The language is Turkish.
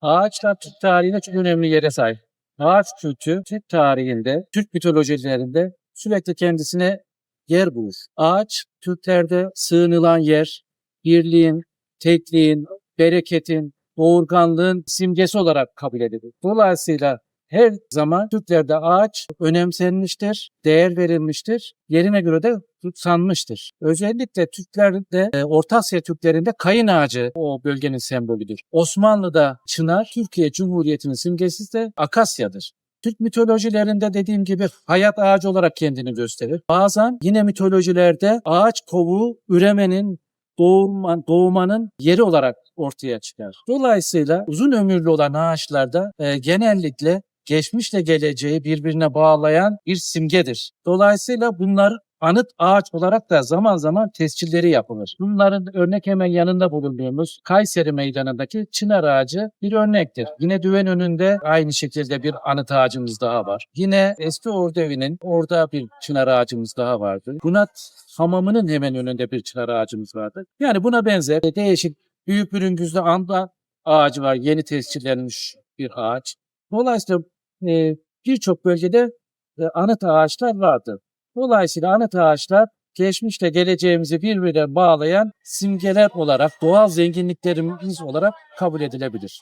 Ağaçlar Türk tarihinde çok önemli yere sahip. Ağaç kültü Türk tarihinde, Türk mitolojilerinde sürekli kendisine yer bulur. Ağaç Türklerde sığınılan yer, birliğin, tekliğin, bereketin, doğurganlığın simgesi olarak kabul edilir. Dolayısıyla her zaman Türklerde ağaç önemsenmiştir, değer verilmiştir, yerine göre de kutsanmıştır. Özellikle Türklerde, e, Orta Asya Türklerinde kayın ağacı o bölgenin sembolüdür. Osmanlı'da çınar, Türkiye Cumhuriyeti'nin simgesi de akasyadır. Türk mitolojilerinde dediğim gibi hayat ağacı olarak kendini gösterir. Bazen yine mitolojilerde ağaç kovuğu üremenin, doğurma, doğumanın yeri olarak ortaya çıkar. Dolayısıyla uzun ömürlü olan ağaçlarda e, genellikle geçmişle geleceği birbirine bağlayan bir simgedir. Dolayısıyla bunlar anıt ağaç olarak da zaman zaman tescilleri yapılır. Bunların örnek hemen yanında bulunduğumuz Kayseri Meydanı'ndaki çınar ağacı bir örnektir. Yine düven önünde aynı şekilde bir anıt ağacımız daha var. Yine eski ordu evinin orada bir çınar ağacımız daha vardı. Bunat hamamının hemen önünde bir çınar ağacımız vardı. Yani buna benzer değişik büyük bürüngüzde anda ağacı var. Yeni tescillenmiş bir ağaç. Dolayısıyla e, birçok bölgede e, anıt ağaçlar vardı. Dolayısıyla anıt ağaçlar geçmişle geleceğimizi birbirine bağlayan simgeler olarak, doğal zenginliklerimiz olarak kabul edilebilir.